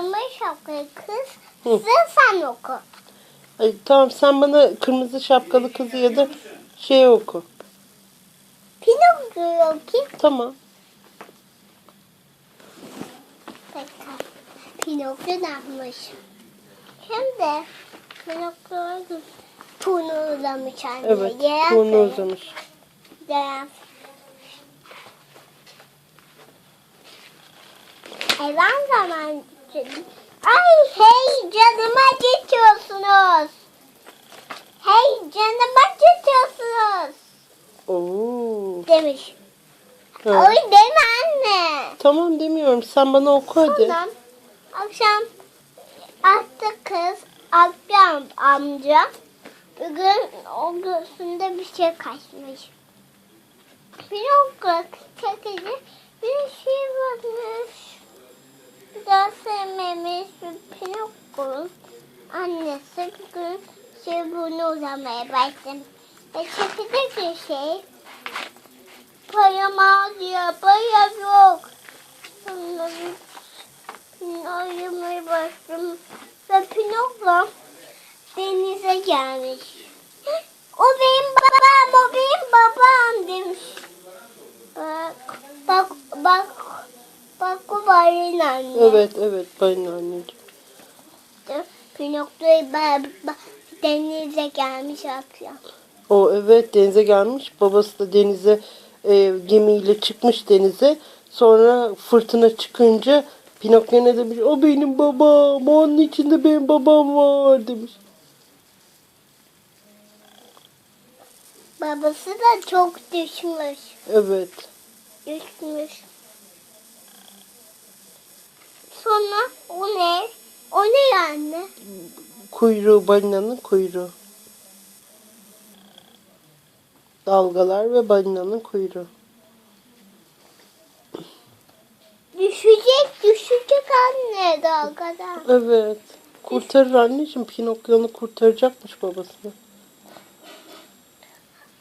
kırmızı şapkalı kız. Hı. Sen oku. Ay, tamam sen bana kırmızı şapkalı kızı ya da şey oku. Pinokyo okuyayım. Tamam. Pinokyo ne yapmış? Şimdi Pinokyo Punu uzamış anne. Evet. Yere Burnu uzamış. Yere Hayvan zaman Ay hey canıma geçiyorsunuz. Hey canıma geçiyorsunuz. Oo. Demiş. Ha. Oy deme anne. Tamam demiyorum. Sen bana oku hadi. Akşam attı kız akşam amca bugün o gözünde bir şey kaçmış. Pinokyo çekici bir şey varmış. Bir daha sevmemiş bir Pinokyo'nun annesi bugün şey bunu uzamaya başlamış. Ve çekici bir şey. Param az ya, para yok. Sonra bir ayırmaya başladım. Ve Pinokyo denize gelmiş. O benim babam, o benim babam demiş. Bak, bak, bak, balina anne. Evet evet benim anneciğim. Pinokyo'yu denize gelmiş akşam. O evet denize gelmiş. Babası da denize e, gemiyle çıkmış denize. Sonra fırtına çıkınca Pinokyo ne demiş? O benim babam. Onun içinde benim babam var demiş. Babası da çok düşmüş. Evet. Düşmüş. Sonra o ne? O ne anne? Kuyruğu balinanın kuyruğu. Dalgalar ve balinanın kuyruğu. Düşecek, düşecek anne dalgadan. Evet. Kurtarır anneciğim. Pinokyo'nu kurtaracakmış babasını.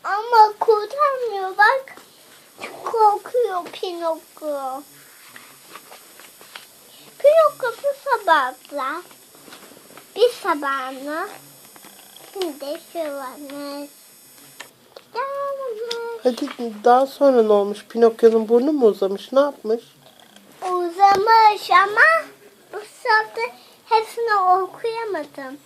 Ama kurtarmıyor bak. Korkuyor. Pinokyo sabahla bir sabahına şimdi şu varmış. Yanmış. Hadi daha sonra ne olmuş? Pinokyo'nun burnu mu uzamış? Ne yapmış? Uzamış ama bu sefer hepsini okuyamadım.